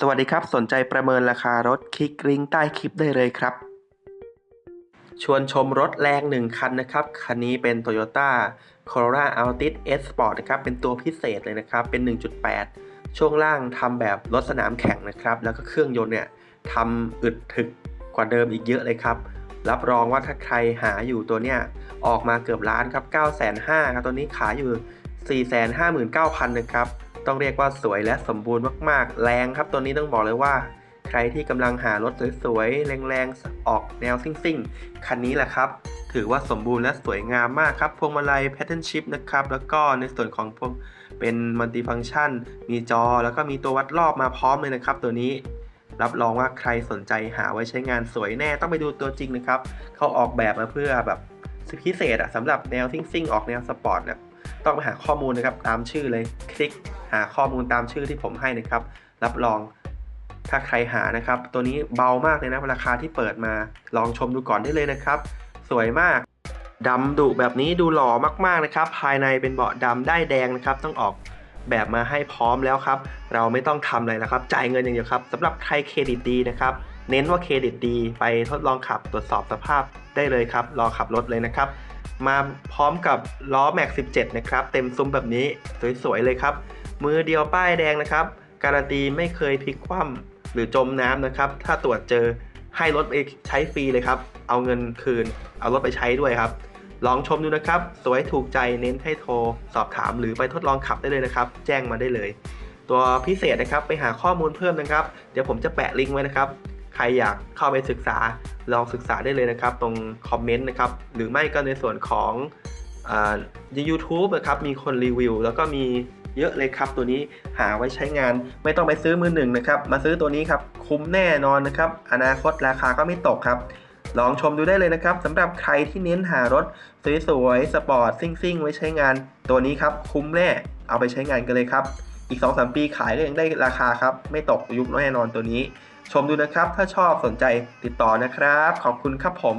สวัสดีครับ สนใจประเมินราคารถคลิกลิงก์ใต้คลิปได้เลยครับ ชวนชมรถแรงหนึ่งคันนะครับ คันนี้เป็น Toyota Corolla Altis S Sport นะครับ เป็นตัวพิเศษเลยนะครับ เป็น 1.8 ช่วงล่างทำแบบรถสนามแข่งนะครับ แล้วก็เครื่องยนต์เนี่ยทำอึดถึกกว่าเดิมอีกเยอะเลยครับ รับรองว่าถ้าใครหาอยู่ตัวเนี้ยออกมาเกือบล้านครับ 9 5 0 0 0ครับ ตัวนี้ขายอยู่ 459,000นะครับ ต้องเรียกว่าสวยและสมบูรณ์มากๆ แรงครับ ตัวนี้ต้องบอกเลยว่า ใครที่กำลังหารถสวยๆ แรงๆ ออกแนวซิ่งๆ คันนี้แหละครับ ถือว่าสมบูรณ์และสวยงามมากครับ พวงมาลัย Pattern Shift นะครับ แล้วก็ในส่วนของพวกเป็นมัลติฟัง c t ชัน มีจอ แล้วก็มีตัววัดรอบมาพร้อมเลยนะครับ ตัวนี้รับรองว่าใครสนใจหาไว้ใช้งานสวยแน่ต้องไปดูตัวจริงนะครับ เขาออกแบบมาเพื่อแบบพิเศษอะสำหรับแนวซิ่งๆ ออกแนวสปอร์ตเนี่ย ต้องไปหาข้อมูลนะครับตามชื่อเลยคลิกหาข้อมูลตามชื่อที่ผมให้นะครับ รับรองถ้าใครหานะครับ ตัวนี้เบามากเลยนะราคาที่เปิดมาลองชมดูก่อนได้เลยนะครับ สวยมากดำดุแบบนี้ดูหล่อมากๆนะครับ ภายในเป็นเบาะดำได้แดงนะครับ ต้องออกแบบมาให้พร้อมแล้วครับ เราไม่ต้องทำอะไรนะครับ จ่ายเงินอย่างเดียวครับสำหรับใครเครดิตดีนะครับ เน้นว่าเครดิตดี ไปทดลองขับตรวจสอบสภาพได้เลยครับรอขับรถเลยนะครับ มาพร้อมกับล้อแม็ก17 นะครับ เต็มซุ้มแบบนี้สวยๆเลยครับ มือเดียวป้ายแดงนะครับ การันตีไม่เคยพลิกคว่ำหรือจมน้ำนะครับ ถ้าตรวจเจอให้รถไปใช้ฟรีเลยครับ เอาเงินคืน เอารถไปใช้ด้วยครับ ลองชมดูนะครับ สวยถูกใจเน้นให้โทร สอบถามหรือไปทดลองขับได้เลยนะครับ แจ้งมาได้เลย ตัวพิเศษนะครับไปหาข้อมูลเพิ่มนะครับ เดี๋ยวผมจะแปะลิงก์ไว้นะครับ ใครอยากเข้าไปศึกษา ลองศึกษาได้เลยนะครับ ตรงคอมเมนต์นะครับ หรือไม่ก็ในส่วนของยูทูบนะครับมีคนรีวิว แล้วก็มีเยอะเลยครับตัวนี้หาไว้ใช้งานไม่ต้องไปซื้อมือหนึ่งนะครับมาซื้อตัวนี้ครับคุ้มแน่นอนนะครับอนาคตราคาก็ไม่ตกครับลองชมดูได้เลยนะครับสำหรับใครที่เน้นหารถสวยๆสปอร์ตซิ่งๆ ไว้ใช้งาน ตัวนี้ครับคุ้มแน่เอาไปใช้งานกันเลยครับ อีก 2-3 ปีขายก็ยังได้ราคาครับ ไม่ตกยุคแน่นอนตัวนี้ ชมดูนะครับ ถ้าชอบสนใจติดต่อนะครับ ขอบคุณครับผม